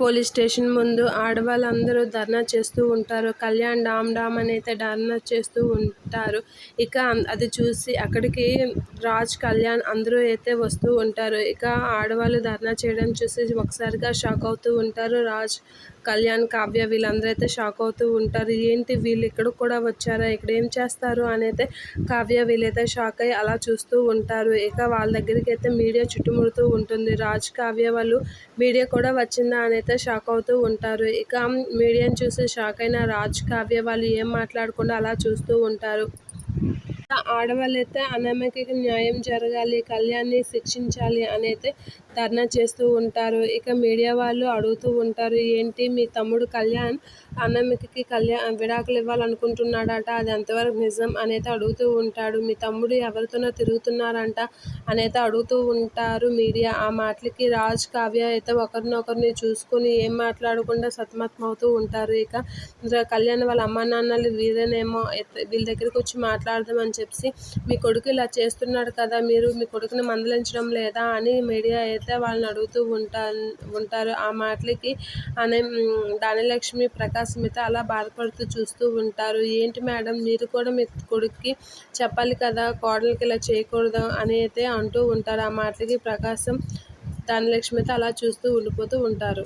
Police station ముందు ఆడవాళ్ళందరూ ధర్నా చేస్తూ ఉంటారు. కళ్యాణ్ డామ్ డామ్ అని అయితే ధర్నా చేస్తూ ఉంటారు. ఇక అది చూసి అక్కడికి రాజ్ కళ్యాణ్ అందరూ అయితే వస్తూ ఉంటారు. ఇక ఆడవాళ్ళు ధర్నా చేయడం చూసి ఒకసారిగా షాక్ అవుతూ ఉంటారు. రాజ్ కళ్యాణ్ కావ్య వీళ్ళందరూ అయితే షాక్ అవుతూ ఉంటారు. ఏంటి వీళ్ళు ఇక్కడ కూడా వచ్చారా? ఇక్కడ ఏం చేస్తారు? అనైతే కావ్య వీళ్ళైతే షాక్ అయ్యి అలా చూస్తూ ఉంటారు. ఇక వాళ్ళ దగ్గరికి అయితే మీడియా చుట్టుముడుతూ ఉంటుంది. రాజ్ కావ్య వాళ్ళు మీడియా కూడా వచ్చిందా? అనైతే అయితే షాక్ అవుతూ ఉంటారు. ఇక మీడియాని చూసి షాక్ అయిన రాజ్ కావ్య వాళ్ళు ఏం మాట్లాడకుండా అలా చూస్తూ ఉంటారు. ఆడవాళ్ళైతే అనామకి న్యాయం జరగాలి కళ్యాణ్ని శిక్షించాలి అనైతే ధర్నా చేస్తూ ఉంటారు. ఇక మీడియా వాళ్ళు అడుగుతూ ఉంటారు ఏంటి మీ తమ్ముడు కళ్యాణ్ అన్నమ్మకి కళ్యాణ్ విడాకులు ఇవ్వాలనుకుంటున్నాడట అది ఎంతవరకు నిజం? అనేది అడుగుతూ ఉంటాడు. మీ తమ్ముడు ఎవరితోనో తిరుగుతున్నారంట అనేది అడుగుతూ ఉంటారు మీడియా. ఆ మాటలకి రాజ్ కావ్య అయితే ఒకరినొకరిని చూసుకొని ఏం మాట్లాడకుండా సతమతమవుతూ ఉంటారు. ఇక కళ్యాణ్ వాళ్ళ అమ్మ నాన్నలు వీరేనేమో వీళ్ళ దగ్గరికి వచ్చి మాట్లాడదామని చెప్పి మీ కొడుకు ఇలా చేస్తున్నాడు కదా మీరు మీ కొడుకుని మందలించడం లేదా? అని మీడియా అయితే వాళ్ళని అడుగుతూ ఉంటా ఉంటారు. ఆ మాటలకి అనే దానిలక్ష్మి ప్రకాశ్ మిత అలా బాధపడుతూ చూస్తూ ఉంటారు. ఏంటి మేడం మీరు కూడా మీ కొడుక్కి చెప్పాలి కదా కోడలికి ఇలా చేయకూడదు అని అయితే అంటూ ఉంటారు. ఆ మాటలకి ప్రకాశం ధనలక్ష్మితో అలా చూస్తూ ఉండిపోతూ ఉంటారు.